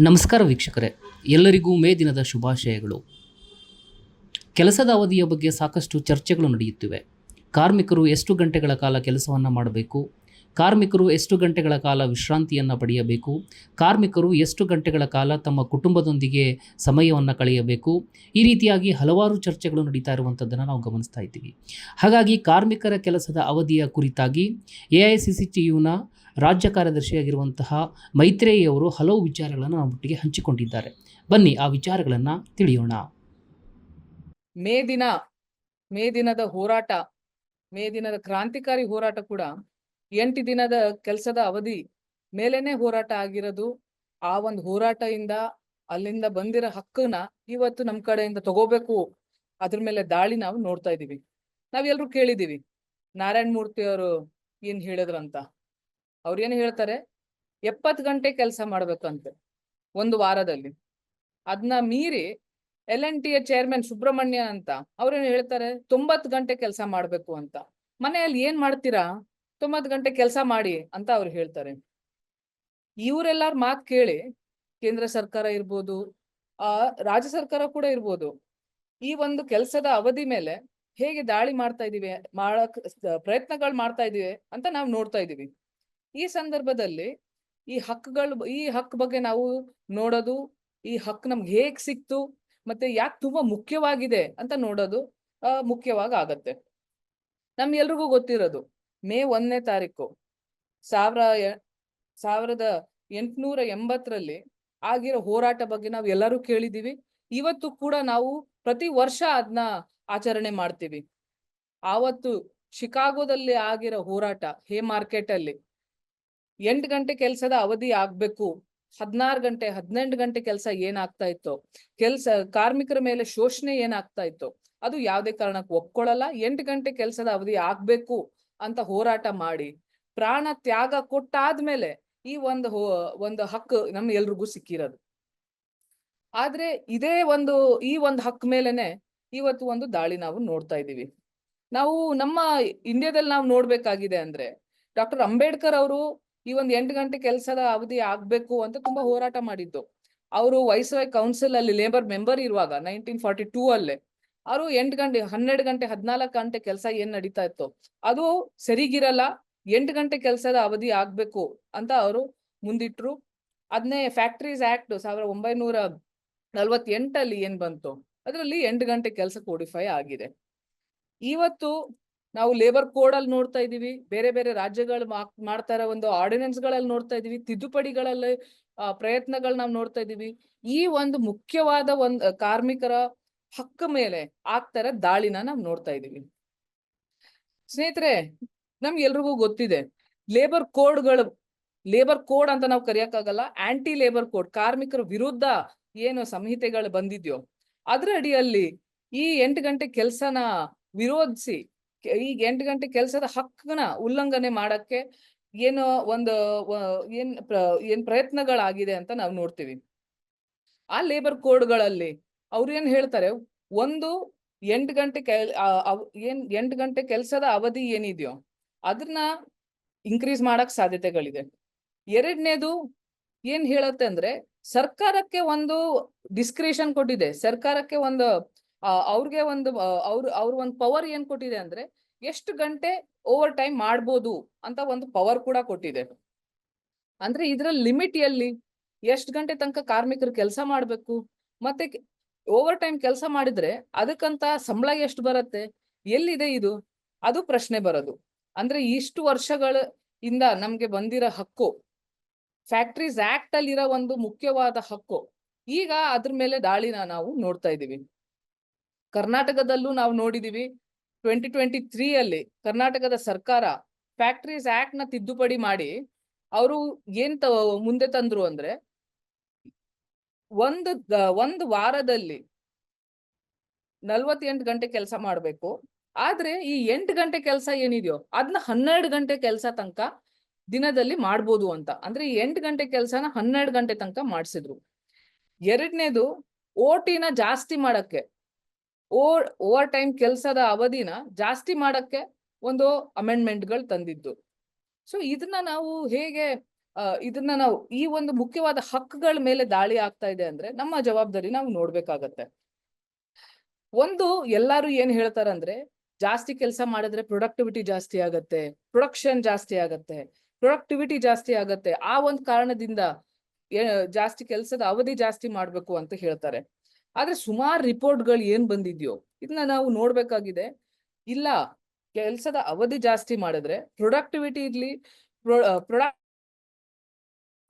ನಮಸ್ಕಾರ ವೀಕ್ಷಕರೇ, ಎಲ್ಲರಿಗೂ ಮೇ ದಿನದ ಶುಭಾಶಯಗಳು. ಕೆಲಸದ ಅವಧಿಯ ಬಗ್ಗೆ ಸಾಕಷ್ಟು ಚರ್ಚೆಗಳು ನಡೆಯುತ್ತಿವೆ. ಕಾರ್ಮಿಕರು ಎಷ್ಟು ಗಂಟೆಗಳ ಕಾಲ ಕೆಲಸವನ್ನು ಮಾಡಬೇಕು? ಕಾರ್ಮಿಕರು ಎಷ್ಟು ಗಂಟೆಗಳ ಕಾಲ ವಿಶ್ರಾಂತಿಯನ್ನು ಪಡೆಯಬೇಕು? ಕಾರ್ಮಿಕರು ಎಷ್ಟು ಗಂಟೆಗಳ ಕಾಲ ತಮ್ಮ ಕುಟುಂಬದೊಂದಿಗೆ ಸಮಯವನ್ನು ಕಳೆಯಬೇಕು? ಈ ರೀತಿಯಾಗಿ ಹಲವಾರು ಚರ್ಚೆಗಳು ನಡೀತಾ ಇರುವಂಥದ್ದನ್ನು ನಾವು ಗಮನಿಸ್ತಾ ಇದ್ದೀವಿ. ಹಾಗಾಗಿ ಕಾರ್ಮಿಕರ ಕೆಲಸದ ಅವಧಿಯ ಕುರಿತಾಗಿ A I C C T ಯುನ ರಾಜ್ಯ ಕಾರ್ಯದರ್ಶಿಯಾಗಿರುವಂತಹ ಮೈತ್ರೇಯಿಯವರು ಹಲವು ವಿಚಾರಗಳನ್ನು ನಮ್ಮೊಟ್ಟಿಗೆ ಹಂಚಿಕೊಂಡಿದ್ದಾರೆ. ಬನ್ನಿ, ಆ ವಿಚಾರಗಳನ್ನು ತಿಳಿಯೋಣ. ಮೇ ದಿನ, ಮೇ ದಿನದ ಹೋರಾಟ, ಮೇ ದಿನದ ಕ್ರಾಂತಿಕಾರಿ ಹೋರಾಟ ಕೂಡ ಎಂಟು ದಿನದ ಕೆಲಸದ ಅವಧಿ ಮೇಲೇನೆ ಹೋರಾಟ ಆಗಿರೋದು. ಆ ಒಂದು ಹೋರಾಟದಿಂದ ಅಲ್ಲಿಂದ ಬಂದಿರೋ ಹಕ್ಕನ್ನ ಇವತ್ತು ನಮ್ ಕಡೆಯಿಂದ ತಗೋಬೇಕು. ಅದ್ರ ಮೇಲೆ ದಾಳಿ ನಾವು ನೋಡ್ತಾ ಇದೀವಿ. ನಾವೆಲ್ಲರೂ ಕೇಳಿದೀವಿ, ನಾರಾಯಣ ಮೂರ್ತಿ ಅವರು ಏನ್ ಹೇಳಿದ್ರಂತ ಅವ್ರು ಏನು ಹೇಳ್ತಾರೆ? ಎಪ್ಪತ್ ಗಂಟೆ ಕೆಲಸ ಮಾಡ್ಬೇಕಂತೆ, ಒಂದು ವಾರದಲ್ಲಿ. ಅದನ್ನ ಮೀರಿ L N T A chairman Subrahmanya ಅಂತ ಅವ್ರೇನು ಹೇಳ್ತಾರೆ? ತೊಂಬತ್ ಗಂಟೆ ಕೆಲಸ ಮಾಡ್ಬೇಕು ಅಂತ. ಮನೆಯಲ್ಲಿ ಏನ್ ಮಾಡ್ತೀರಾ? ತೊಂಬತ್ ಗಂಟೆ ಕೆಲಸ ಮಾಡಿ ಅಂತ ಅವ್ರು ಹೇಳ್ತಾರೆ. ಇವರೆಲ್ಲಾರ ಮಾತ್ ಕೇಳಿ, ಕೇಂದ್ರ ಸರ್ಕಾರ ಇರ್ಬೋದು, ಆ ರಾಜ್ಯ ಸರ್ಕಾರ ಕೂಡ ಇರ್ಬೋದು, ಈ ಒಂದು ಕೆಲಸದ ಅವಧಿ ಮೇಲೆ ಹೇಗೆ ದಾಳಿ ಮಾಡ್ತಾ ಇದೀವಿ ಮಾಡಕ್ ಪ್ರಯತ್ನಗಳು ಮಾಡ್ತಾ ಇದೀವಿ ಅಂತ ನಾವು ನೋಡ್ತಾ ಇದೀವಿ ಈ ಸಂದರ್ಭದಲ್ಲಿ ಈ ಹಕ್ಕುಗಳು ಈ ಹಕ್ಕು ಬಗ್ಗೆ ನಾವು ನೋಡೋದು, ಈ ಹಕ್ಕು ನಮ್ಗೆ ಹೇಗ್ ಸಿಕ್ತು, ಮತ್ತೆ ಯಾಕೆ ತುಂಬಾ ಮುಖ್ಯವಾಗಿದೆ ಅಂತ ನೋಡೋದು ಮುಖ್ಯವಾಗಿ ಆಗತ್ತೆ. ನಮ್ಗೆಲ್ರಿಗೂ ಗೊತ್ತಿರೋದು. ಮೇ ಒಂದನೇ ತಾರೀಕು ಸಾವಿರ ಸಾವಿರದ ಎಂಟುನೂರ ಎಂಬತ್ತರಲ್ಲಿ ಆಗಿರೋ ಹೋರಾಟ ಬಗ್ಗೆ ನಾವು ಎಲ್ಲರೂ ಕೇಳಿದೀವಿ ಇವತ್ತು ಕೂಡ ನಾವು ಪ್ರತಿ ವರ್ಷ ಅದನ್ನ ಆಚರಣೆ ಮಾಡ್ತೀವಿ. ಆವತ್ತು ಶಿಕಾಗೋದಲ್ಲಿ ಆಗಿರೋ ಹೋರಾಟ ಹೇ ಮಾರ್ಕೆಟ್ ಅಲ್ಲಿ ಎಂಟು ಗಂಟೆ ಕೆಲಸದ ಅವಧಿ ಆಗ್ಬೇಕು. ಹದಿನಾರು ಗಂಟೆ, ಹದಿನೆಂಟು ಗಂಟೆ ಕೆಲಸ ಏನಾಗ್ತಾ ಇತ್ತು, ಕೆಲ್ಸ ಕಾರ್ಮಿಕರ ಮೇಲೆ ಶೋಷಣೆ ಏನಾಗ್ತಾ ಇತ್ತು, ಅದು ಯಾವುದೇ ಕಾರಣಕ್ಕೆ ಒಪ್ಕೊಳ್ಳಲ್ಲ. ಎಂಟು ಗಂಟೆ ಕೆಲಸದ ಅವಧಿ ಆಗ್ಬೇಕು. ಅಂತ ಹೋರಾಟ ಮಾಡಿ ಪ್ರಾಣ ತ್ಯಾಗ ಕೊಟ್ಟಾದ್ಮೇಲೆ ಈ ಒಂದು ಒಂದು ಹಕ್ಕು ನಮ್ ಎಲ್ರಿಗೂ ಸಿಕ್ಕಿರೋದು. ಆದ್ರೆ ಇದೇ ಒಂದು, ಈ ಒಂದು ಹಕ್ ಮೇಲೆನೆ ಇವತ್ತು ಒಂದು ದಾಳಿ ನಾವು ನೋಡ್ತಾ ಇದೀವಿ ನಾವು ನಮ್ಮ ಇಂಡಿಯಾದಲ್ಲಿ ನಾವು ನೋಡ್ಬೇಕಾಗಿದೆ ಅಂದ್ರೆ ಡಾಕ್ಟರ್ ಅಂಬೇಡ್ಕರ್ ಅವರು ಈ ಒಂದು ಎಂಟು ಗಂಟೆ ಕೆಲಸದ ಅವಧಿ ಆಗ್ಬೇಕು ಅಂತ ತುಂಬಾ ಹೋರಾಟ ಮಾಡಿದ್ದು. ಅವರು ವೈಸ್ರಾಯ್ ಕೌನ್ಸಿಲ್ ಅಲ್ಲಿ ಲೇಬರ್ ಮೆಂಬರ್ ಇರುವಾಗ ನೈನ್ಟೀನ್ ಫಾರ್ಟಿ ಟೂ ಅಲ್ಲೇ. ಅವರು ಎಂಟು ಗಂಟೆ, ಹನ್ನೆರಡು ಗಂಟೆ, ಹದಿನಾಲ್ಕು ಗಂಟೆ ಕೆಲಸ ಏನ್ ನಡೀತಾ ಇತ್ತು? ಅದು ಸರಿಗಿರಲ್ಲ, ಎಂಟು ಗಂಟೆ ಕೆಲಸದ ಅವಧಿ ಆಗ್ಬೇಕು ಅಂತ ಅವರು ಮುಂದಿಟ್ರು. ಅದನ್ನೇ ಫ್ಯಾಕ್ಟ್ರೀಸ್ ಆಕ್ಟ್ ಸಾವಿರದ ಒಂಬೈನೂರ ನಲ್ವತ್ತೆಂಟಲ್ಲಿ ಏನ್ ಬಂತು? ಅದರಲ್ಲಿ ಎಂಟು ಗಂಟೆ ಕೆಲಸ ಕೋಡಿಫೈ ಆಗಿದೆ. ಇವತ್ತು ನಾವು ಲೇಬರ್ ಕೋಡ್ ಅಲ್ಲಿ ನೋಡ್ತಾ ಇದೀವಿ ಬೇರೆ ಬೇರೆ ರಾಜ್ಯಗಳು ಮಾಡ್ತಾರ ಮಾಡ್ತಾ ಒಂದು ಆರ್ಡಿನೆನ್ಸ್ಗಳಲ್ಲಿ ನೋಡ್ತಾ ಇದೀವಿ ತಿದ್ದುಪಡಿಗಳಲ್ಲಿ ಪ್ರಯತ್ನಗಳು ನಾವು ನೋಡ್ತಾ ಇದೀವಿ ಈ ಒಂದು ಮುಖ್ಯವಾದ ಒಂದು ಕಾರ್ಮಿಕರ ಹಕ್ಕ ಮೇಲೆ ಆಗ್ತಾರ ದಾಳಿನ ನಾವು ನೋಡ್ತಾ ಇದೀವಿ ಸ್ನೇಹಿತರೆ ನಮ್ಗೆಲ್ರಿಗೂ ಗೊತ್ತಿದೆ ಲೇಬರ್ ಕೋಡ್ಗಳು ಲೇಬರ್ ಕೋಡ್ ಅಂತ ನಾವು ಕರೆಯಕ್ಕಾಗಲ್ಲ ಆಂಟಿ ಲೇಬರ್ ಕೋಡ್ ಕಾರ್ಮಿಕರ ವಿರುದ್ಧ ಏನು ಸಂಹಿತೆಗಳು ಬಂದಿದ್ಯೋ, ಅದ್ರ ಅಡಿಯಲ್ಲಿ ಈ ಎಂಟು ಗಂಟೆ ಕೆಲ್ಸನ ವಿರೋಧಿಸಿ, ಈ ಎಂಟು ಗಂಟೆ ಕೆಲಸದ ಹಕ್ಕನ ಉಲ್ಲಂಘನೆ ಮಾಡಕ್ಕೆ ಏನು ಒಂದು ಏನ್ ಏನ್ ಪ್ರಯತ್ನಗಳಾಗಿದೆ ಅಂತ ನಾವು ನೋಡ್ತೀವಿ. ಆ ಲೇಬರ್ ಕೋಡ್ಗಳಲ್ಲಿ ಅವ್ರು ಏನ್ ಹೇಳ್ತಾರೆ, ಒಂದು ಎಂಟು ಗಂಟೆ ಕೆಲ್ ಏನ್ ಎಂಟು ಗಂಟೆ ಕೆಲಸದ ಅವಧಿ ಏನಿದೆಯೋ ಅದನ್ನ ಇನ್ಕ್ರೀಸ್ ಮಾಡಕ್ ಸಾಧ್ಯತೆಗಳಿದೆ. ಎರಡನೇದು ಏನ್ ಹೇಳುತ್ತೆ ಅಂದ್ರೆ, ಸರ್ಕಾರಕ್ಕೆ ಒಂದು ಡಿಸ್ಕ್ರಿಷನ್ ಕೊಟ್ಟಿದೆ. ಸರ್ಕಾರಕ್ಕೆ ಒಂದು ಅವ್ರಿಗೆ ಒಂದು ಅವ್ರು, ಅವ್ರ ಒಂದು ಪವರ್ ಏನ್ ಕೊಟ್ಟಿದೆ ಅಂದ್ರೆ, ಎಷ್ಟು ಗಂಟೆ ಓವರ್ ಟೈಮ್ ಮಾಡ್ಬೋದು ಅಂತ ಒಂದು ಪವರ್ ಕೂಡ ಕೊಟ್ಟಿದೆ. ಅಂದ್ರೆ ಇದ್ರ ಲಿಮಿಟ್ ಎಲ್ಲಿ? ಎಷ್ಟು ಗಂಟೆ ತನಕ ಕಾರ್ಮಿಕರು ಕೆಲಸ ಮಾಡ್ಬೇಕು? ಮತ್ತೆ ಓವರ್ ಟೈಮ್ ಕೆಲಸ ಮಾಡಿದ್ರೆ ಅದಕ್ಕಂತ ಸಂಬಳ ಎಷ್ಟು ಬರುತ್ತೆ? ಎಲ್ಲಿದೆ ಇದು? ಅದು ಪ್ರಶ್ನೆ ಬರೋದು. ಅಂದ್ರೆ ಇಷ್ಟು ವರ್ಷಗಳ ಇಂದ ನಮ್ಗೆ ಬಂದಿರೋ ಹಕ್ಕು ಫ್ಯಾಕ್ಟ್ರೀಸ್ ಆಕ್ಟ್ ಅಲ್ಲಿ ಇರೋ ಒಂದು ಮುಖ್ಯವಾದ ಹಕ್ಕು, ಈಗ ಅದ್ರ ಮೇಲೆ ದಾಳಿನ ನಾವು ನೋಡ್ತಾ ಇದೀವಿ ಕರ್ನಾಟಕದಲ್ಲೂ ನಾವು ನೋಡಿದೀವಿ ಟ್ವೆಂಟಿ ಟ್ವೆಂಟಿ ತ್ರೀ ಅಲ್ಲಿ ಕರ್ನಾಟಕದ ಸರ್ಕಾರ ಫ್ಯಾಕ್ಟ್ರೀಸ್ ಆಕ್ಟ್ನ ತಿದ್ದುಪಡಿ ಮಾಡಿ, ಅವರು ಏನ್ ಮುಂದೆ ತಂದ್ರು ಅಂದ್ರೆ ಒಂದು ಒಂದು ವಾರದಲ್ಲಿ ನಲ್ವತ್ತೆಂಟು ಗಂಟೆ ಕೆಲಸ ಮಾಡ್ಬೇಕು. ಆದ್ರೆ ಈ ಎಂಟು ಗಂಟೆ ಕೆಲಸ ಏನಿದೆಯೋ ಅದನ್ನ ಹನ್ನೆರಡು ಗಂಟೆ ಕೆಲಸ ತನಕ ದಿನದಲ್ಲಿ ಮಾಡ್ಬೋದು ಅಂತ. ಅಂದ್ರೆ ಈ ಎಂಟು ಗಂಟೆ ಕೆಲಸನ ಹನ್ನೆರಡು ಗಂಟೆ ತನಕ ಮಾಡಿಸಿದ್ರು. ಎರಡನೇದು, ಓಟಿನ ಜಾಸ್ತಿ ಮಾಡಕ್ಕೆ. ಓವರ್ ಓವರ್ ಟೈಮ್ ಕೆಲಸದ ಅವಧಿನ ಜಾಸ್ತಿ ಮಾಡಕ್ಕೆ ಒಂದು ಅಮೆಂಡ್ಮೆಂಟ್ಗಳು ತಂದಿದ್ದು. ಸೊ, ಇದನ್ನ ನಾವು ಹೇಗೆ ಇದನ್ನ ನಾವು ಈ ಒಂದು ಮುಖ್ಯವಾದ ಹಕ್ಕುಗಳ ಮೇಲೆ ದಾಳಿ ಆಗ್ತಾ ಇದೆ ಅಂದ್ರೆ ನಮ್ಮ ಜವಾಬ್ದಾರಿ ನಾವು ನೋಡ್ಬೇಕಾಗತ್ತೆ. ಒಂದು, ಎಲ್ಲಾರು ಏನ್ ಹೇಳ್ತಾರಂದ್ರೆ ಜಾಸ್ತಿ ಕೆಲಸ ಮಾಡಿದ್ರೆ ಪ್ರೊಡಕ್ಟಿವಿಟಿ ಜಾಸ್ತಿ ಆಗತ್ತೆ ಪ್ರೊಡಕ್ಷನ್ ಜಾಸ್ತಿ ಆಗತ್ತೆ ಪ್ರೊಡಕ್ಟಿವಿಟಿ ಜಾಸ್ತಿ ಆಗತ್ತೆ, ಆ ಒಂದು ಕಾರಣದಿಂದ ಜಾಸ್ತಿ ಕೆಲಸದ ಅವಧಿ ಜಾಸ್ತಿ ಮಾಡ್ಬೇಕು ಅಂತ ಹೇಳ್ತಾರೆ. ಆದ್ರೆ ಸುಮಾರು ರಿಪೋರ್ಟ್ಗಳು ಏನ್ ಬಂದಿದ್ಯೋ ಇದನ್ನ ನಾವು ನೋಡ್ಬೇಕಾಗಿದೆ, ಇಲ್ಲ, ಕೆಲಸದ ಅವಧಿ ಜಾಸ್ತಿ ಮಾಡಿದ್ರೆ ಪ್ರೊಡಕ್ಟಿವಿಟಿ ಇರ್ಲಿ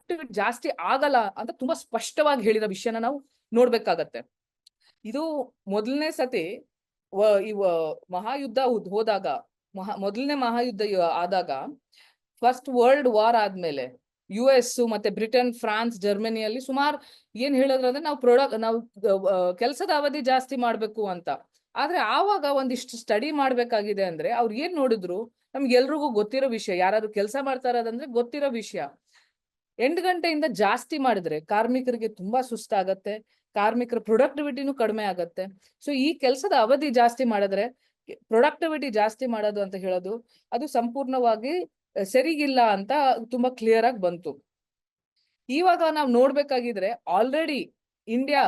ಪ್ರೊಡಕ್ಟಿವಿಟಿ ಜಾಸ್ತಿ ಆಗಲ್ಲ ಅಂತ ತುಂಬಾ ಸ್ಪಷ್ಟವಾಗಿ ಹೇಳಿರೋ ವಿಷಯನ ನಾವು ನೋಡ್ಬೇಕಾಗತ್ತೆ. ಇದು ಮೊದಲನೇ ಸತಿ ಈ ಮಹಾಯುದ್ಧ ಹೋದಾಗ, ಮಹಾ, ಮೊದಲನೇ ಮಹಾಯುದ್ಧ ಆದಾಗ ಫಸ್ಟ್ ವರ್ಲ್ಡ್ ವಾರ್ ಆದ್ಮೇಲೆ ಯು ಎಸ್ ಮತ್ತೆ ಬ್ರಿಟನ್ ಫ್ರಾನ್ಸ್ ಜರ್ಮನಿಯಲ್ಲಿ ಸುಮಾರು ಏನ್ ಹೇಳಿದ್ರು ಅಂದ್ರೆ ನಾವು ಪ್ರೊಡಕ್ಟ್ ನಾವು ಕೆಲಸದ ಅವಧಿ ಜಾಸ್ತಿ ಮಾಡ್ಬೇಕು ಅಂತ. ಆದ್ರೆ ಆವಾಗ ಒಂದಿಷ್ಟು ಸ್ಟಡಿ ಮಾಡ್ಬೇಕಾಗಿದೆ ಅಂದ್ರೆ ಅವ್ರು ಏನ್ ನೋಡಿದ್ರು? ನಮ್ಗೆಲ್ರಿಗೂ ಗೊತ್ತಿರೋ ವಿಷಯ, ಯಾರಾದ್ರೂ ಕೆಲಸ ಮಾಡ್ತಾ ಇರೋದಂದ್ರೆ ಗೊತ್ತಿರೋ ವಿಷಯ. ಎಂಟು ಗಂಟೆಯಿಂದ ಜಾಸ್ತಿ ಮಾಡಿದ್ರೆ ಕಾರ್ಮಿಕರಿಗೆ ತುಂಬಾ ಸುಸ್ತಾಗತ್ತೆ, ಕಾರ್ಮಿಕರ ಪ್ರೊಡಕ್ಟಿವಿಟಿನೂ ಕಡಿಮೆ ಆಗತ್ತೆ. ಸೊ ಈ ಕೆಲಸದ ಅವಧಿ ಜಾಸ್ತಿ ಮಾಡಿದ್ರೆ ಪ್ರೊಡಕ್ಟಿವಿಟಿ ಜಾಸ್ತಿ ಮಾಡೋದು ಅಂತ ಹೇಳೋದು, ಅದು ಸಂಪೂರ್ಣವಾಗಿ ಸರಿಗಿಲ್ಲ ಅಂತ ತುಂಬಾ ಕ್ಲಿಯರ್ ಆಗಿ ಬಂತು. ಇವಾಗ ನಾವು ನೋಡ್ಬೇಕಾಗಿದ್ರೆ ಆಲ್ರೆಡಿ ಇಂಡಿಯಾ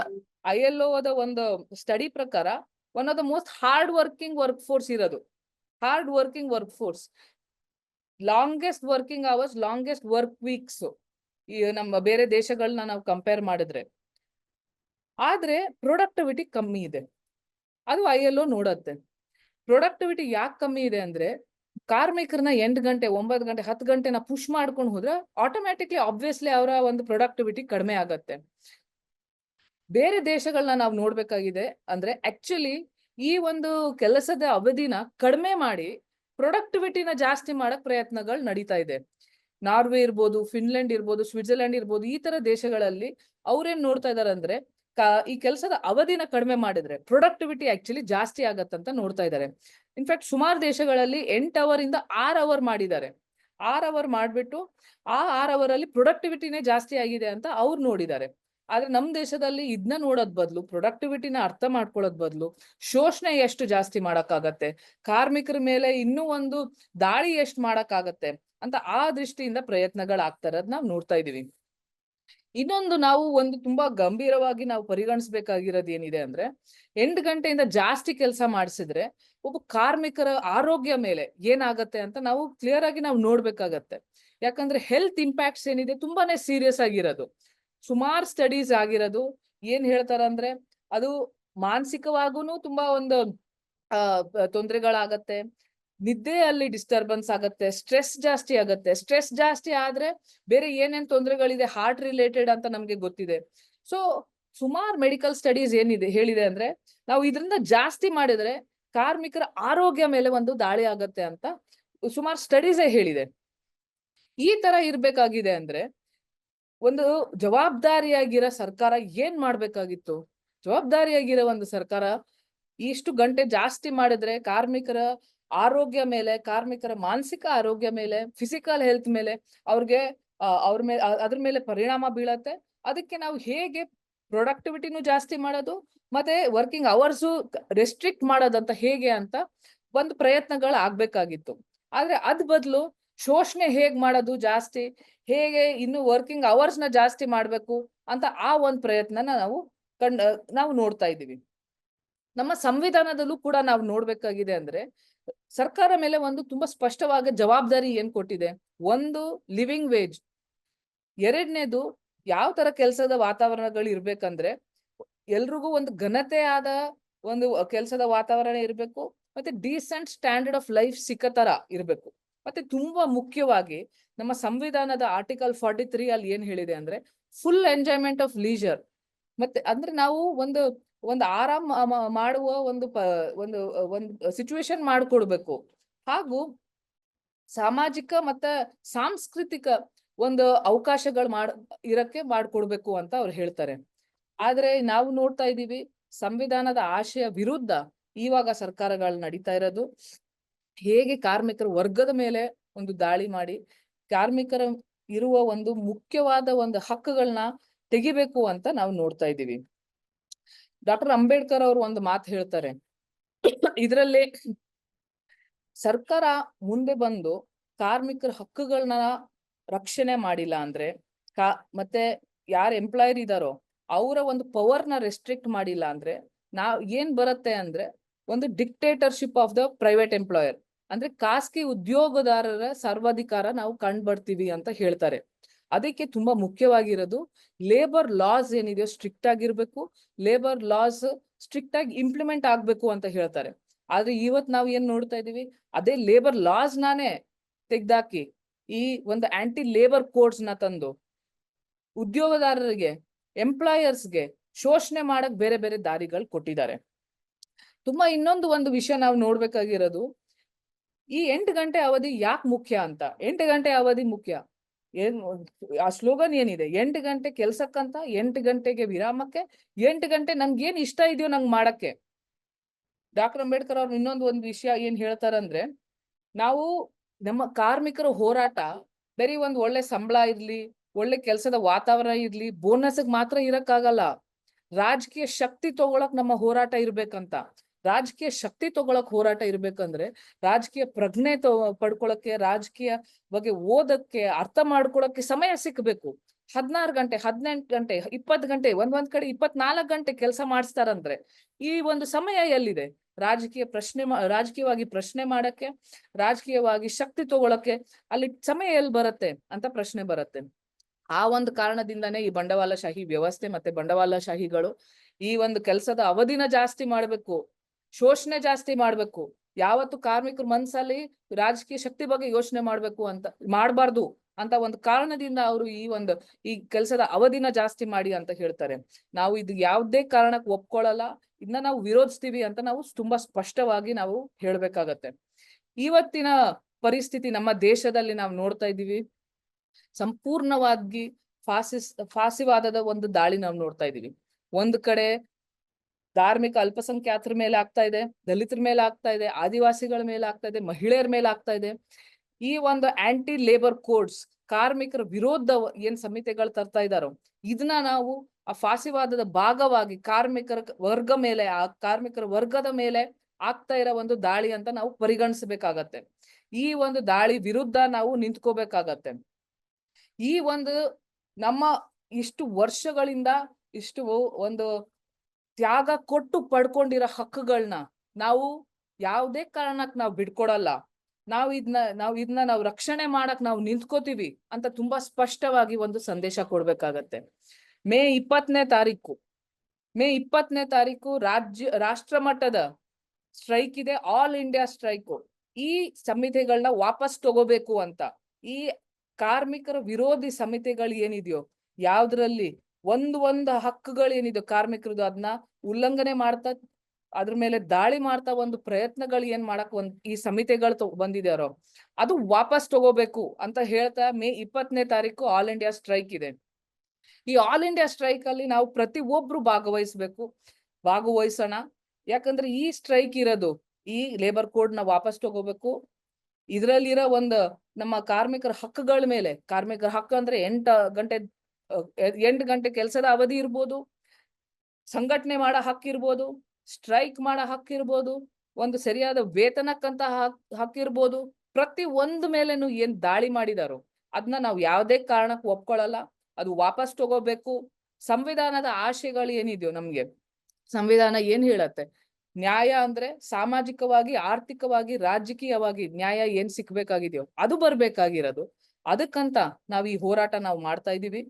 ಐ ಎಲ್ ದ ಒಂದು ಸ್ಟಡಿ ಪ್ರಕಾರ one of the most hard working work force ಇರೋದು. Hard working work force longest working hours longest work weeks ಈ ನಮ್ಮ ಬೇರೆ ದೇಶಗಳನ್ನ ನಾವು ಕಂಪೇರ್ ಮಾಡಿದ್ರೆ, ಆದ್ರೆ ಪ್ರೊಡಕ್ಟಿವಿಟಿ ಕಮ್ಮಿ ಇದೆ. ಅದು ಐ ಎಲ್ ನೋಡತ್ತೆ. ಪ್ರೊಡಕ್ಟಿವಿಟಿ ಯಾಕೆ ಕಮ್ಮಿ ಇದೆ ಅಂದ್ರೆ ಕಾರ್ಮಿಕರನ್ನ ಎಂಟು ಗಂಟೆ, ಒಂಬತ್ತು ಗಂಟೆ, ಹತ್ತು ಗಂಟೆನ ಪುಷ್ ಮಾಡ್ಕೊಂಡು ಹೋದ್ರೆ ಆಟೋಮ್ಯಾಟಿಕ್ಲಿ ಆಬ್ವಿಯಸ್ಲಿ ಅವರ ಒಂದು ಪ್ರೊಡಕ್ಟಿವಿಟಿ ಕಡಿಮೆ ಆಗತ್ತೆ. ಬೇರೆ ದೇಶಗಳನ್ನ ನಾವು ನೋಡ್ಬೇಕಾಗಿದೆ ಅಂದ್ರೆ ಆಕ್ಚುಲಿ ಈ ಒಂದು ಕೆಲಸದ ಅವಧಿನ ಕಡಿಮೆ ಮಾಡಿ ಪ್ರೊಡಕ್ಟಿವಿಟಿನ ಜಾಸ್ತಿ ಮಾಡಕ್ ಪ್ರಯತ್ನಗಳು ನಡೀತಾ ಇದೆ. ನಾರ್ವೆ ಇರ್ಬೋದು, ಫಿನ್ಲೆಂಡ್ ಇರ್ಬೋದು, ಸ್ವಿಟ್ಜರ್ಲೆಂಡ್ ಇರ್ಬೋದು, ಈ ತರ ದೇಶಗಳಲ್ಲಿ ಅವ್ರೇನ್ ನೋಡ್ತಾ ಇದಾರೆ ಅಂದ್ರೆ ಈ ಕೆಲಸದ ಅವಧಿನ ಕಡಿಮೆ ಮಾಡಿದ್ರೆ ಪ್ರೊಡಕ್ಟಿವಿಟಿ ಆಕ್ಚುಲಿ ಜಾಸ್ತಿ ಆಗತ್ತಂತ ನೋಡ್ತಾ ಇದ್ದಾರೆ ಇನ್ಫ್ಯಾಕ್ಟ್ ಸುಮಾರು ದೇಶಗಳಲ್ಲಿ ಎಂಟ್ ಅವರ್ ಇಂದ ಆರ್ ಅವರ್ ಮಾಡಿದ್ದಾರೆ. ಆರ್ ಅವರ್ ಮಾಡ್ಬಿಟ್ಟು ಆ ಆರ್ ಅವರ್ ಅಲ್ಲಿ ಪ್ರೊಡಕ್ಟಿವಿಟಿನೇ ಜಾಸ್ತಿ ಆಗಿದೆ ಅಂತ ಅವ್ರು ನೋಡಿದ್ದಾರೆ. ಆದ್ರೆ ನಮ್ ದೇಶದಲ್ಲಿ ಇದನ್ನ ನೋಡೋದ್ ಬದಲು ಪ್ರೊಡಕ್ಟಿವಿಟಿನ ಅರ್ಥ ಮಾಡ್ಕೊಳ್ಳೋದ್ ಬದಲು, ಶೋಷಣೆ ಎಷ್ಟು ಜಾಸ್ತಿ ಮಾಡಕ್ಕಾಗತ್ತೆ? ಕಾರ್ಮಿಕರ ಮೇಲೆ ಇನ್ನೂ ಒಂದು ದಾಳಿ ಎಷ್ಟು ಮಾಡಕ್ಕಾಗತ್ತೆ? ಅಂತ ಆ ದೃಷ್ಟಿಯಿಂದ ಪ್ರಯತ್ನಗಳಾಗ್ತಾರದ್ ನಾವು ನೋಡ್ತಾ ಇದೀವಿ ಇನ್ನೊಂದು ನಾವು ಒಂದು ತುಂಬಾ ಗಂಭೀರವಾಗಿ ನಾವು ಪರಿಗಣಿಸ್ಬೇಕಾಗಿರೋದು ಏನಿದೆ ಅಂದ್ರೆ, ಎಂಟು ಗಂಟೆಯಿಂದ ಜಾಸ್ತಿ ಕೆಲಸ ಮಾಡಿಸಿದ್ರೆ ಒಬ್ಬ ಕಾರ್ಮಿಕರ ಆರೋಗ್ಯ ಮೇಲೆ ಏನಾಗತ್ತೆ ಅಂತ ನಾವು ಕ್ಲಿಯರ್ ಆಗಿ ನಾವು ನೋಡ್ಬೇಕಾಗತ್ತೆ. ಯಾಕಂದ್ರೆ ಹೆಲ್ತ್ ಇಂಪ್ಯಾಕ್ಟ್ಸ್ ಏನಿದೆ ತುಂಬಾನೇ ಸೀರಿಯಸ್ ಆಗಿರೋದು. ಸುಮಾರು ಸ್ಟಡೀಸ್ ಆಗಿರೋದು. ಏನ್ ಹೇಳ್ತಾರಂದ್ರೆ ಅದು ಮಾನಸಿಕವಾಗೂನು ತುಂಬಾ ಒಂದು, ಆ, ತೊಂದರೆಗಳಾಗತ್ತೆ. ನಿದ್ದೆಯಲ್ಲಿ ಡಿಸ್ಟರ್ಬೆನ್ಸ್ ಆಗತ್ತೆ ಸ್ಟ್ರೆಸ್ ಜಾಸ್ತಿ ಆಗತ್ತೆ. ಸ್ಟ್ರೆಸ್ ಜಾಸ್ತಿ ಆದ್ರೆ ಬೇರೆ ಏನೇನ್ ತೊಂದರೆಗಳಿದೆ ಹಾರ್ಟ್ ರಿಲೇಟೆಡ್ ಅಂತ ನಮ್ಗೆ ಗೊತ್ತಿದೆ. ಸೊ ಸುಮಾರು ಮೆಡಿಕಲ್ ಸ್ಟಡೀಸ್ ಏನಿದೆ, ಹೇಳಿದೆ ಅಂದ್ರೆ ನಾವು ಇದರಿಂದ ಜಾಸ್ತಿ ಮಾಡಿದ್ರೆ ಕಾರ್ಮಿಕರ ಆರೋಗ್ಯ ಮೇಲೆ ಒಂದು ದಾಳಿ ಆಗತ್ತೆ ಅಂತ ಸುಮಾರು ಸ್ಟಡೀಸೇ ಹೇಳಿದೆ. ಈ ತರ ಇರ್ಬೇಕಾಗಿದೆ ಅಂದ್ರೆ ಒಂದು ಜವಾಬ್ದಾರಿಯಾಗಿರೋ ಸರ್ಕಾರ ಏನ್ ಮಾಡ್ಬೇಕಾಗಿತ್ತು? ಜವಾಬ್ದಾರಿಯಾಗಿರೋ ಒಂದು ಸರ್ಕಾರ ಇಷ್ಟು ಗಂಟೆ ಜಾಸ್ತಿ ಮಾಡಿದ್ರೆ ಕಾರ್ಮಿಕರ ಆರೋಗ್ಯ ಮೇಲೆ, ಕಾರ್ಮಿಕರ ಮಾನಸಿಕ ಆರೋಗ್ಯ ಮೇಲೆ ಫಿಸಿಕಲ್ ಹೆಲ್ತ್ ಮೇಲೆ ಅವ್ರಿಗೆ ಅವ್ರ ಮೇಲೆ ಅದ್ರ ಮೇಲೆ ಪರಿಣಾಮ ಬೀಳತ್ತೆ. ಅದಕ್ಕೆ ನಾವು ಹೇಗೆ ಪ್ರೊಡಕ್ಟಿವಿಟಿನೂ ಜಾಸ್ತಿ ಮಾಡೋದು, ಮತ್ತೆ ವರ್ಕಿಂಗ್ ಅವರ್ಸು ರೆಸ್ಟ್ರಿಕ್ಟ್ ಮಾಡೋದಂತ ಹೇಗೆ ಅಂತ ಒಂದು ಪ್ರಯತ್ನಗಳು ಆಗ್ಬೇಕಾಗಿತ್ತು. ಆದ್ರೆ ಅದ್ ಬದಲು ಶೋಷಣೆ ಹೇಗ್ ಮಾಡೋದು ಜಾಸ್ತಿ, ಹೇಗೆ ಇನ್ನು ವರ್ಕಿಂಗ್ ಅವರ್ಸ್ನ ಜಾಸ್ತಿ ಮಾಡ್ಬೇಕು ಅಂತ ಆ ಒಂದು ಪ್ರಯತ್ನನ ನಾವು ಕಂಡ್, ನಾವು ನೋಡ್ತಾ ಇದ್ದೀವಿ. ನಮ್ಮ ಸಂವಿಧಾನದಲ್ಲೂ ಕೂಡ ನಾವು ನೋಡ್ಬೇಕಾಗಿದೆ ಅಂದ್ರೆ ಸರ್ಕಾರ ಮೇಲೆ ಒಂದು ತುಂಬಾ ಸ್ಪಷ್ಟವಾದ ಜವಾಬ್ದಾರಿ ಏನ್ ಕೊಟ್ಟಿದೆ? ಒಂದು ಲಿವಿಂಗ್ ವೇಜ್ ಎರಡನೇದು ಯಾವ ತರ ಕೆಲಸದ ವಾತಾವರಣಗಳು ಇರ್ಬೇಕಂದ್ರೆ, ಎಲ್ರಿಗೂ ಒಂದು ಘನತೆ ಆದ ಒಂದು ಕೆಲಸದ ವಾತಾವರಣ ಇರಬೇಕು, ಮತ್ತೆ ಡೀಸೆಂಟ್ ಸ್ಟ್ಯಾಂಡರ್ಡ್ ಆಫ್ ಲೈಫ್ ಸಿಕ್ಕ ತರ ಇರಬೇಕು. ಮತ್ತೆ ತುಂಬಾ ಮುಖ್ಯವಾಗಿ ನಮ್ಮ ಸಂವಿಧಾನದ ಆರ್ಟಿಕಲ್ ಫಾರ್ಟಿ ತ್ರೀ ಅಲ್ಲಿ ಏನ್ ಹೇಳಿದೆ ಅಂದ್ರೆ ಫುಲ್ ಎಂಜಾಯ್ಮೆಂಟ್ ಆಫ್ ಲೀಜರ್ ಮತ್ತೆ ಅಂದ್ರೆ ನಾವು ಒಂದು ಒಂದು ಆರಾಮ್ ಮಾಡುವ ಒಂದು ಒಂದು ಒಂದು ಸಿಚುವೇಶನ್ ಮಾಡಿಕೊಡ್ಬೇಕು. ಹಾಗೂ ಸಾಮಾಜಿಕ ಮತ್ತೆ ಸಾಂಸ್ಕೃತಿಕ ಒಂದು ಅವಕಾಶಗಳು ಮಾಡ್, ಇರಕ್ಕೆ ಮಾಡ್ಕೊಡ್ಬೇಕು ಅಂತ ಅವ್ರು ಹೇಳ್ತಾರೆ. ಆದ್ರೆ ನಾವು ನೋಡ್ತಾ ಇದ್ದೀವಿ ಸಂವಿಧಾನದ ಆಶಯ ವಿರುದ್ಧ ಇವಾಗ ಸರ್ಕಾರಗಳು ನಡೀತಾ ಇರೋದು. ಹೇಗೆ ಕಾರ್ಮಿಕರ ವರ್ಗದ ಮೇಲೆ ಒಂದು ದಾಳಿ ಮಾಡಿ ಕಾರ್ಮಿಕರ ಇರುವ ಒಂದು ಮುಖ್ಯವಾದ ಒಂದು ಹಕ್ಕುಗಳನ್ನ ತೆಗಿಬೇಕು ಅಂತ ನಾವು ನೋಡ್ತಾ ಇದೀವಿ ಡಾಕ್ಟರ್ ಅಂಬೇಡ್ಕರ್ ಅವರು ಒಂದು ಮಾತು ಹೇಳ್ತಾರೆ. ಇದರಲ್ಲಿ ಸರ್ಕಾರ ಮುಂದೆ ಬಂದು ಕಾರ್ಮಿಕರ ಹಕ್ಕುಗಳನ್ನ ರಕ್ಷಣೆ ಮಾಡಿಲ್ಲ ಅಂದ್ರೆ ಕಾ ಮತ್ತೆ ಯಾರ್ ಎಂಪ್ಲಾಯರ್ ಇದಾರೋ ಅವರ ಒಂದು ಪವರ್ನ ರೆಸ್ಟ್ರಿಕ್ಟ್ ಮಾಡಿಲ್ಲ ಅಂದ್ರೆ ನಾವ್ ಏನ್ ಬರುತ್ತೆ ಅಂದ್ರೆ ಒಂದು dictatorship of the private employer ಅಂದ್ರೆ ಖಾಸಗಿ ಉದ್ಯೋಗದಾರರ ಸರ್ವಾಧಿಕಾರ ನಾವು ಕಂಡು ಬರ್ತೀವಿ ಅಂತ ಹೇಳ್ತಾರೆ. ಅದಕ್ಕೆ ತುಂಬಾ ಮುಖ್ಯವಾಗಿರೋದು ಲೇಬರ್ ಲಾಸ್ ಏನಿದೆಯೋ ಸ್ಟ್ರಿಕ್ಟ್ ಆಗಿರ್ಬೇಕು ಲೇಬರ್ ಲಾಸ್ ಸ್ಟ್ರಿಕ್ಟ್ ಆಗಿ ಇಂಪ್ಲಿಮೆಂಟ್ ಆಗ್ಬೇಕು ಅಂತ ಹೇಳ್ತಾರೆ. ಆದ್ರೆ ಇವತ್ ನಾವ್ ಏನ್ ನೋಡ್ತಾ ಇದೀವಿ ಅದೇ ಲೇಬರ್ ಲಾಸ್ ನಾನೇ ತೆಗ್ದಾಕಿ ಈ ಒಂದು ಆಂಟಿ ಲೇಬರ್ ಕೋಡ್ಸ್ನ ತಂದು ಉದ್ಯೋಗದಾರರಿಗೆ ಎಂಪ್ಲಾಯರ್ಸ್ಗೆ ಶೋಷಣೆ ಮಾಡಕ್ ಬೇರೆ ಬೇರೆ ದಾರಿಗಳು ಕೊಟ್ಟಿದ್ದಾರೆ. ತುಂಬಾ ಇನ್ನೊಂದು ಒಂದು ವಿಷಯ ನಾವು ನೋಡ್ಬೇಕಾಗಿರೋದು, ಈ ಎಂಟು ಗಂಟೆ ಅವಧಿ ಯಾಕೆ ಮುಖ್ಯ ಅಂತ? ಎಂಟು ಗಂಟೆ ಅವಧಿ ಮುಖ್ಯ. ಏನ್ ಆ ಸ್ಲೋಗನ್ ಏನಿದೆ? ಎಂಟು ಗಂಟೆ ಕೆಲ್ಸಕ್ಕಂತ ಎಂಟು ಗಂಟೆಗೆ ವಿರಾಮಕ್ಕೆ, ಎಂಟು ಗಂಟೆ ನನ್ಗೆ ಏನ್ ಇಷ್ಟ ಇದೆಯೋ ನಂಗೆ ಮಾಡಕ್ಕೆ. ಡಾಕ್ಟರ್ ಅಂಬೇಡ್ಕರ್ ಅವ್ರು ಇನ್ನೊಂದು ಒಂದು ವಿಷಯ ಏನ್ ಹೇಳ್ತಾರಂದ್ರೆ, ನಾವು ನಮ್ಮ ಕಾರ್ಮಿಕರ ಹೋರಾಟ ಬರೀ ಒಂದ್ ಒಳ್ಳೆ ಸಂಬಳ ಇರ್ಲಿ, ಒಳ್ಳೆ ಕೆಲಸದ ವಾತಾವರಣ ಇರ್ಲಿ ಬೋನಸ್ ಮಾತ್ರ ಇರಕ್ಕಾಗಲ್ಲ. ರಾಜಕೀಯ ಶಕ್ತಿ ತಗೊಳಕ್ ನಮ್ಮ ಹೋರಾಟ ಇರ್ಬೇಕಂತ. ರಾಜಕೀಯ ಶಕ್ತಿ ತಗೊಳಕ್ ಹೋರಾಟ ಇರ್ಬೇಕಂದ್ರೆ ರಾಜಕೀಯ ಪ್ರಜ್ಞೆ ತೊ, ಪಡ್ಕೊಳಕ್ಕೆ, ರಾಜಕೀಯ ಬಗ್ಗೆ ಓದಕ್ಕೆ, ಅರ್ಥ ಮಾಡ್ಕೊಳಕ್ಕೆ ಸಮಯ ಸಿಕ್ಬೇಕು. ಹದಿನಾರು ಗಂಟೆ, ಹದಿನೆಂಟು ಗಂಟೆ, ಇಪ್ಪತ್ತು ಗಂಟೆ, ಒಂದ್ ಒಂದ್ ಕಡೆ ಇಪ್ಪತ್ನಾಲ್ಕು ಗಂಟೆ ಕೆಲಸ ಮಾಡಿಸ್ತಾರಂದ್ರೆ ಈ ಒಂದು ಸಮಯ ಎಲ್ಲಿದೆ? ರಾಜಕೀಯ ಪ್ರಶ್ನೆ ರಾಜಕೀಯವಾಗಿ ಪ್ರಶ್ನೆ ಮಾಡಕ್ಕೆ, ರಾಜಕೀಯವಾಗಿ ಶಕ್ತಿ ತಗೊಳಕ್ಕೆ ಅಲ್ಲಿ ಸಮಯ ಎಲ್ಲಿ ಬರುತ್ತೆ ಅಂತ ಪ್ರಶ್ನೆ ಬರುತ್ತೆ. ಆ ಒಂದು ಕಾರಣದಿಂದಾನೇ ಈ ಬಂಡವಾಳಶಾಹಿ ವ್ಯವಸ್ಥೆ ಮತ್ತೆ ಬಂಡವಾಳಶಾಹಿಗಳು ಈ ಒಂದು ಕೆಲಸದ ಅವಧಿನ ಜಾಸ್ತಿ ಮಾಡ್ಬೇಕು. ಶೋಷಣೆ ಜಾಸ್ತಿ ಮಾಡ್ಬೇಕು. ಯಾವತ್ತು ಕಾರ್ಮಿಕರ ಮನ್ಸಲ್ಲಿ ರಾಜಕೀಯ ಶಕ್ತಿ ಬಗ್ಗೆ ಯೋಚನೆ ಮಾಡ್ಬೇಕು ಅಂತ, ಮಾಡಬಾರ್ದು ಅಂತ ಒಂದು ಕಾರಣದಿಂದ ಅವರು ಈ ಒಂದು, ಈ ಕೆಲಸದ ಅವಧಿನ ಜಾಸ್ತಿ ಮಾಡಿ ಅಂತ ಹೇಳ್ತಾರೆ. ನಾವು ಇದು ಯಾವುದೇ ಕಾರಣಕ್ಕೆ ಒಪ್ಕೊಳ್ಳಲ್ಲ ಇದನ್ನ ನಾವು ವಿರೋಧಿಸ್ತೀವಿ ಅಂತ ನಾವು ತುಂಬಾ ಸ್ಪಷ್ಟವಾಗಿ ನಾವು ಹೇಳ್ಬೇಕಾಗತ್ತೆ. ಇವತ್ತಿನ ಪರಿಸ್ಥಿತಿ ನಮ್ಮ ದೇಶದಲ್ಲಿ ನಾವು ನೋಡ್ತಾ ಇದ್ದೀವಿ. ಸಂಪೂರ್ಣವಾಗಿ ಫಾಸಿಸ್, ಫಾಸಿವಾದದ ಒಂದು ದಾಳಿ ನಾವು ನೋಡ್ತಾ ಇದೀವಿ ಒಂದ್ ಕಡೆ ಧಾರ್ಮಿಕ ಅಲ್ಪಸಂಖ್ಯಾತರ ಮೇಲೆ ಆಗ್ತಾ ಇದೆ, ದಲಿತರ ಮೇಲೆ ಆಗ್ತಾ ಇದೆ, ಆದಿವಾಸಿಗಳ ಮೇಲೆ ಆಗ್ತಾ ಇದೆ, ಮಹಿಳೆಯರ ಮೇಲೆ ಆಗ್ತಾ ಇದೆ. ಈ ಒಂದು ಆಂಟಿ ಲೇಬರ್ ಕೋಡ್ಸ್ ಕಾರ್ಮಿಕರ ವಿರೋಧ ಏನ್ ಸಂಹಿತೆಗಳು ತರ್ತಾ ಇದಾರೋ ಇದನ್ನ ನಾವು ಆ ಫಾಸಿವಾದದ ಭಾಗವಾಗಿ ಕಾರ್ಮಿಕರ ವರ್ಗ ಮೇಲೆ, ಆ ಕಾರ್ಮಿಕರ ವರ್ಗದ ಮೇಲೆ ಆಗ್ತಾ ಇರೋ ಒಂದು ದಾಳಿ ಅಂತ ನಾವು ಪರಿಗಣಿಸಬೇಕಾಗತ್ತೆ. ಈ ಒಂದು ದಾಳಿ ವಿರುದ್ಧ ನಾವು ನಿಂತ್ಕೋಬೇಕಾಗತ್ತೆ. ಈ ಒಂದು ನಮ್ಮ ಇಷ್ಟು ವರ್ಷಗಳಿಂದ ಇಷ್ಟು ಒಂದು ತ್ಯಾಗ ಕೊಟ್ಟು ಪಡ್ಕೊಂಡಿರೋ ಹಕ್ಕುಗಳನ್ನ ನಾವು ಯಾವುದೇ ಕಾರಣಕ್ ನಾವು ಬಿಡ್ಕೊಡಲ್ಲ. ನಾವು ಇದನ್ನ ನಾವು ಇದನ್ನ ನಾವು ರಕ್ಷಣೆ ಮಾಡಕ್ ನಾವು ನಿಂತ್ಕೋತೀವಿ ಅಂತ ತುಂಬಾ ಸ್ಪಷ್ಟವಾಗಿ ಒಂದು ಸಂದೇಶ ಕೊಡ್ಬೇಕಾಗತ್ತೆ. ಮೇ ಇಪ್ಪತ್ತನೇ ತಾರೀಕು, ಮೇ ಇಪ್ಪತ್ತನೇ ತಾರೀಕು ರಾಜ್ಯ, ರಾಷ್ಟ್ರ ಮಟ್ಟದ ಸ್ಟ್ರೈಕ್ ಇದೆ ಆಲ್ ಇಂಡಿಯಾ ಸ್ಟ್ರೈಕು ಈ ಸಮಿತಿಗಳನ್ನ ವಾಪಸ್ ತಗೋಬೇಕು ಅಂತ, ಈ ಕಾರ್ಮಿಕರ ವಿರೋಧಿ ಸಮಿತಿಗಳು ಏನಿದೆಯೋ, ಯಾವ್ದ್ರಲ್ಲಿ? ಒಂದ್ ಒಂದು ಹಕ್ಕುಗಳು ಏನಿದೆ ಕಾರ್ಮಿಕರದು ಅದನ್ನ ಉಲ್ಲಂಘನೆ ಮಾಡ್ತಾ, ಅದ್ರ ಮೇಲೆ ದಾಳಿ ಮಾಡ್ತಾ ಒಂದು ಪ್ರಯತ್ನಗಳು ಏನ್ ಮಾಡಕ್ ಒಂದ್ ಈ ಸಮಿತಿಗಳು ಬಂದಿದೆ ಅದು ವಾಪಸ್ ತಗೋಬೇಕು ಅಂತ ಹೇಳ್ತಾ ಮೇ ಇಪ್ಪತ್ತನೇ ತಾರೀಕು ಆಲ್ ಇಂಡಿಯಾ ಸ್ಟ್ರೈಕ್ ಇದೆ. ಈ ಆಲ್ ಇಂಡಿಯಾ ಸ್ಟ್ರೈಕ್ ಅಲ್ಲಿ ನಾವು ಪ್ರತಿ ಒಬ್ರು ಭಾಗವಹಿಸ್ಬೇಕು, ಭಾಗವಹಿಸೋಣ. ಯಾಕಂದ್ರೆ ಈ ಸ್ಟ್ರೈಕ್ ಇರೋದು, ಈ ಲೇಬರ್ ಕೋಡ್ನ ವಾಪಸ್ ತಗೋಬೇಕು. ಇದ್ರಲ್ಲಿರೋ ಒಂದು ನಮ್ಮ ಕಾರ್ಮಿಕರ ಹಕ್ಕುಗಳ ಮೇಲೆ, ಕಾರ್ಮಿಕರ ಹಕ್ಕು ಅಂದ್ರೆ ಎಂಟು ಗಂಟೆ ಎಂಟು ಗಂಟೆ ಕೆಲಸದ ಅವಧಿ ಇರ್ಬೋದು, ಸಂಘಟನೆ ಮಾಡೋ ಹಕ್ಕಿರ್ಬೋದು ಸ್ಟ್ರೈಕ್ ಮಾಡೋ ಹಕ್ಕಿರ್ಬೋದು ಒಂದು ಸರಿಯಾದ ವೇತನಕ್ಕಂತ ಹಕ್ ಹಕ್ಕಿರ್ಬೋದು ಪ್ರತಿ ಒಂದು ಮೇಲೆನು ಏನ್ ದಾಳಿ ಮಾಡಿದಾರೋ ಅದನ್ನ ನಾವು ಯಾವುದೇ ಕಾರಣಕ್ಕೆ ಒಪ್ಕೊಳ್ಳಲ್ಲ. ಅದು ವಾಪಸ್ ತಗೋಬೇಕು. ಸಂವಿಧಾನದ ಆಶಯಗಳು ಏನಿದೆಯೋ ನಮ್ಗೆ, ಸಂವಿಧಾನ ಏನ್ ಹೇಳತ್ತೆ? ನ್ಯಾಯ ಅಂದ್ರೆ ಸಾಮಾಜಿಕವಾಗಿ, ಆರ್ಥಿಕವಾಗಿ, ರಾಜಕೀಯವಾಗಿ ನ್ಯಾಯ ಏನ್ ಸಿಕ್ಬೇಕಾಗಿದೆಯೋ ಅದು ಬರ್ಬೇಕಾಗಿರೋದು. ಅದಕ್ಕಂತ ನಾವು ಈ ಹೋರಾಟ ನಾವು ಮಾಡ್ತಾ ಇದೀವಿ.